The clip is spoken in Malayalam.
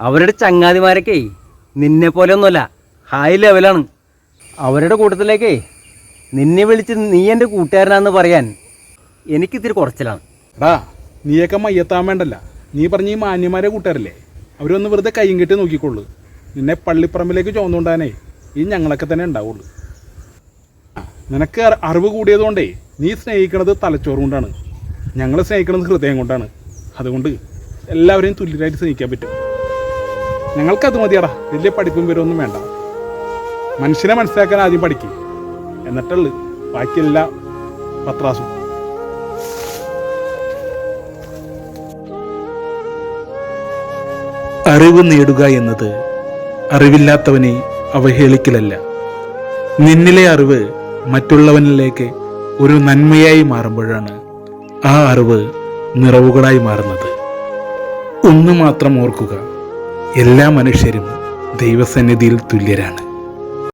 അവരുടെ ചങ്ങാതിമാരൊക്കെ നിന്നെ പോലെ ഒന്നുമല്ല ഹൈ ലെവലാണ് അവരുടെ കൂട്ടത്തിലേക്കേ നിന്നെ വിളിച്ച് നീ എന്റെ കൂട്ടുകാരനാന്ന് പറയാൻ എനിക്കിത്തിരി കുറച്ചിലാണ്. എടാ നീയൊക്കെ മയ്യത്താൻ വേണ്ടല്ല. നീ പറഞ്ഞ ഈ മാന്യന്മാരെ കൂട്ടുകാരല്ലേ? അവരൊന്ന് വെറുതെ കൈയും കെട്ടി നോക്കിക്കൊള്ളു നിന്നെ പള്ളിപ്പറമ്പിലേക്ക് ചോന്നുകൊണ്ടാനേ ഈ ഞങ്ങളൊക്കെ തന്നെ ഉണ്ടാവുള്ളൂ. നിനക്ക് അറി- അറിവ് കൂടിയതുകൊണ്ടേ നീ സ്നേഹിക്കണത് തലച്ചോറ് കൊണ്ടാണ്. ഞങ്ങൾ സ്നേഹിക്കണത് ഹൃദയം കൊണ്ടാണ്. അതുകൊണ്ട് എല്ലാവരെയും തുല്യരായിട്ട് സ്നേഹിക്കാൻ പറ്റും. ഞങ്ങൾക്കത് മതിയടാ. വലിയ പഠിപ്പും വരുമൊന്നും വേണ്ട. മനുഷ്യനെ മനസ്സിലാക്കാൻ ആദ്യം പഠിക്കും. എന്നിട്ടുള്ളു ബാക്കിയെല്ലാം പത്രാസും. അറിവ് നേടുക എന്നത് അറിവില്ലാത്തവനെ അവഹേളിക്കലല്ല. നിന്നിലെ അറിവ് മറ്റുള്ളവനിലേക്ക് ഒരു നന്മയായി മാറുമ്പോഴാണ് ആ അറിവ് നിറവുകളായി മാറുന്നത്. ഒന്ന് മാത്രം ഓർക്കുക. എല്ലാ മനുഷ്യരും ദൈവസന്നിധിയിൽ തുല്യരാണ്.